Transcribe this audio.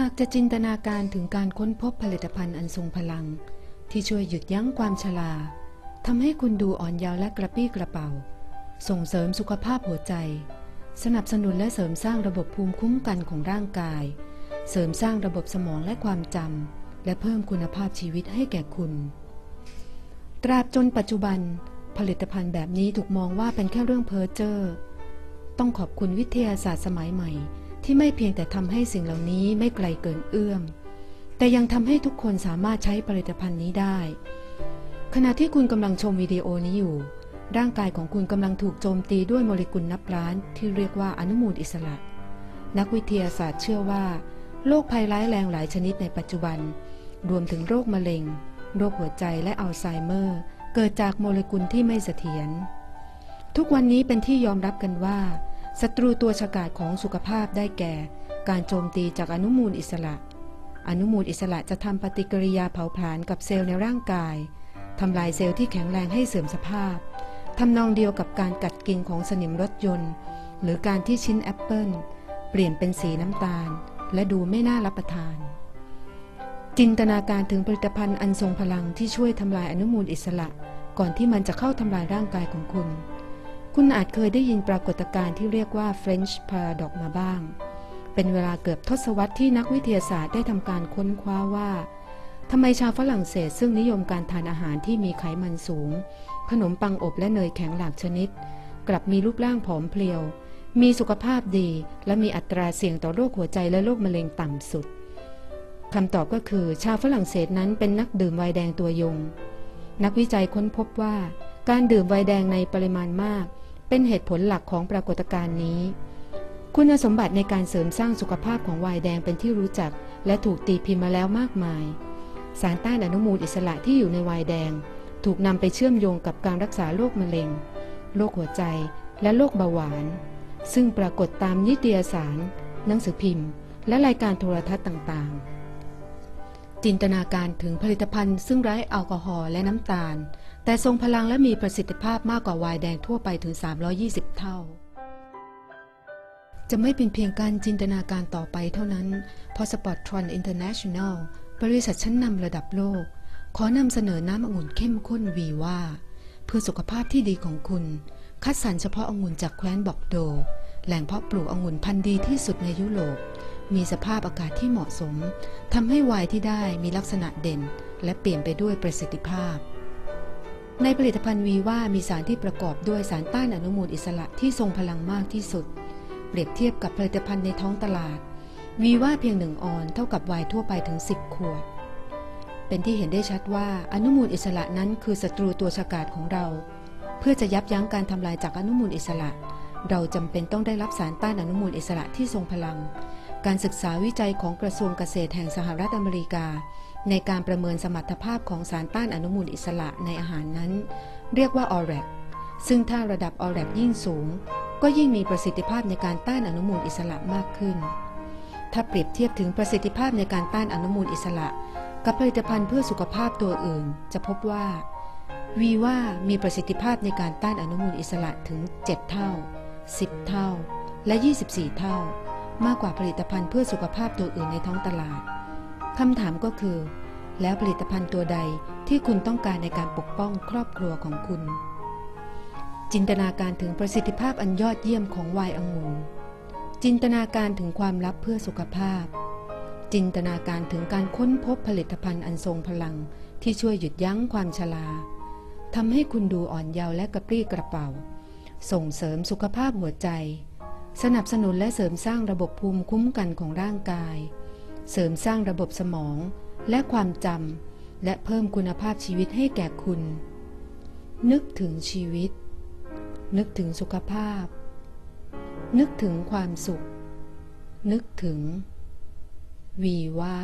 หากจะจินตนาการถึงการค้นพบผลิตภัณฑ์อันทรงพลัง ที่ช่วยหยุดยั้งความชราทำให้คุณดูอ่อนเยาว์และกระปี้กระเป๋า ส่งเสริมสุขภาพหัวใจ สนับสนุนและเสริมสร้างระบบภูมิคุ้มกันของร่างกาย เสริมสร้างระบบสมองและความจำและเพิ่มคุณภาพชีวิตให้แก่คุณ ตราบจนปัจจุบัน ผลิตภัณฑ์แบบนี้ถูกมองว่าเป็นแค่เรื่องเพ้อเจ้อต้องขอบคุณวิทยาศาสตร์สมัยใหม่ ที่ไม่เพียงแต่ทำให้สิ่งเหล่านี้ไม่ไกลเกินเอื้อม แต่ยังทำให้ทุกคนสามารถใช้ผลิตภัณฑ์นี้ได้ ขณะที่คุณกำลังชมวิดีโอนี้อยู่ ร่างกายของคุณกำลังถูกโจมตีด้วยโมเลกุลนับล้านที่เรียกว่าอนุมูลอิสระ นักวิทยาศาสตร์เชื่อว่าโรคภัยร้ายแรงหลายชนิดในปัจจุบัน รวมถึงโรคมะเร็ง โรคหัวใจและอัลไซเมอร์ เกิดจากโมเลกุลที่ไม่เสถียร ทุกวันนี้เป็นที่ยอมรับกันว่า ศัตรูตัวฉกาจของสุขภาพได้แก่ การโจมตีจากอนุมูลอิสระ อนุมูลอิสระจะทำปฏิกิริยาเผาผลาญกับเซลล์ในร่างกายทำลายเซลล์ที่แข็งแรงให้เสื่อมสภาพทำนองเดียวกับการกัดกินของสนิมรถยนต์ หรือการที่ชิ้นแอปเปิลเปลี่ยนเป็นสีน้ำตาล และดูไม่น่ารับประทาน จินตนาการถึงผลิตภัณฑ์อันทรงพลังที่ช่วยทำลายอนุมูลอิสระ ก่อนที่มันจะเข้าทำลายร่างกายของคุณ คุณอาจเคยได้ยินปรากฏการณ์ที่เรียกว่า French Paradox มาบ้าง เป็นเวลาเกือบทศวรรษที่นักวิทยาศาสตร์ได้ทำการค้นคว้าว่าทำไมชาวฝรั่งเศสซึ่งนิยมการทานอาหารที่มีไขมันสูง ขนมปังอบและเนยแข็งหลากชนิด กลับมีรูปร่างผอมเพรียว มีสุขภาพดี และมีอัตราเสี่ยงต่อโรคหัวใจและโรคมะเร็งต่ำสุดคำตอบก็คือชาวฝรั่งเศสนั้นเป็นนักดื่มไวน์แดงตัวยง นักวิจัยค้นพบว่า การดื่มไวน์แดงในปริมาณมาก เป็นเหตุผลหลักของปรากฏการณ์นี้ คุณสมบัติในการเสริมสร้างสุขภาพของวน์แดงเป็นที่รู้จัก และถูกตีพิมพ์มาแล้วมากมาย สารต้านอนุมูลอิสระที่อยู่ในวน์แดง ถูกนำไปเชื่อมโยงกับการรักษาโรคมะเร็งโรคหัวใจและโรคเบาหวาน ซึ่งปรากฏตามนิตยสาร หนังสือพิมพ์ และรายการโทรทัศน์ต่างๆ จินตนาการถึงผลิตภัณฑ์ซึ่งไร้แอลกอฮอล์และน้ำตาล แต่ทรงพลังและมีประสิทธิภาพมากกว่าไวน์แดงทั่วไปถึง 320 เท่า จะไม่เป็นเพียงการจินตนาการต่อไปเท่านั้น พอสปอร์ตทรอนอินเตอร์เนชั่นแนลบริษัทชั้นนำระดับโลก ขอนำเสนอน้ำองุ่นเข้มข้นวีว่า เพื่อสุขภาพที่ดีของคุณ คัดสรรเฉพาะองุ่นจากแคว้นบอกโด แหล่งเพาะปลูกองุ่นพันธุ์ดีที่สุดในยุโรป มีสภาพอากาศที่เหมาะสมทำให้ไวน์ที่ได้มีลักษณะเด่น และเปลี่ยนไปด้วยประสิทธิภาพ ในผลิตภัณฑ์วีว่ามีสารที่ประกอบด้วยสารต้านอนุมูลอิสระที่ทรงพลังมากที่สุด เปรียบเทียบกับผลิตภัณฑ์ในท้องตลาด วีว่าเพียงหนึ่งออนเท่ากับไวน์ทั่วไปถึง 10 ขวด เป็นที่เห็นได้ชัดว่าอนุมูลอิสระนั้นคือศัตรูตัวฉกาจของเรา เพื่อจะยับยั้งการทำลายจากอนุมูลอิสระเราจำเป็นต้องได้รับสารต้านอนุมูลอิสระที่ทรงพลัง การศึกษาวิจัยของกระทรวงเกษตรแห่งสหรัฐอเมริกา ในการประเมินสมรรถภาพของสารต้านอนุมูลอิสระในอาหารนั้น เรียกว่าออแรกซึ่งถ้าระดับออแรกยิ่งสูง ก็ยิ่งมีประสิทธิภาพในการต้านอนุมูลอิสระมากขึ้น ถ้าเปรียบเทียบถึงประสิทธิภาพในการต้านอนุมูลอิสระ กับผลิตภัณฑ์เพื่อสุขภาพตัวอื่น จะพบว่าวีว่ามีประสิทธิภาพในการต้านอนุมูลอิสระถึง 7 เท่า 10 เท่า และ 24 เท่า มากกว่าผลิตภัณฑ์เพื่อสุขภาพตัวอื่นในท้องตลาดคำถามก็คือ แล้วผลิตภัณฑ์ตัวใดที่คุณต้องการในการปกป้องครอบครัวของคุณ จินตนาการถึงประสิทธิภาพอันยอดเยี่ยมของไวน์องุ่นจินตนาการถึงความลับเพื่อสุขภาพ จินตนาการถึงการค้นพบผลิตภัณฑ์อันทรงพลัง ที่ช่วยหยุดยั้งความชราทำให้คุณดูอ่อนเยาว์และกระปรี้กระเป๋า ส่งเสริมสุขภาพหัวใจ สนับสนุนและเสริมสร้างระบบภูมิคุ้มกันของร่างกาย เสริมสร้างระบบสมองและความจำและเพิ่มคุณภาพชีวิตให้แก่คุณ นึกถึงชีวิต นึกถึงสุขภาพ นึกถึงความสุข นึกถึง วีว่า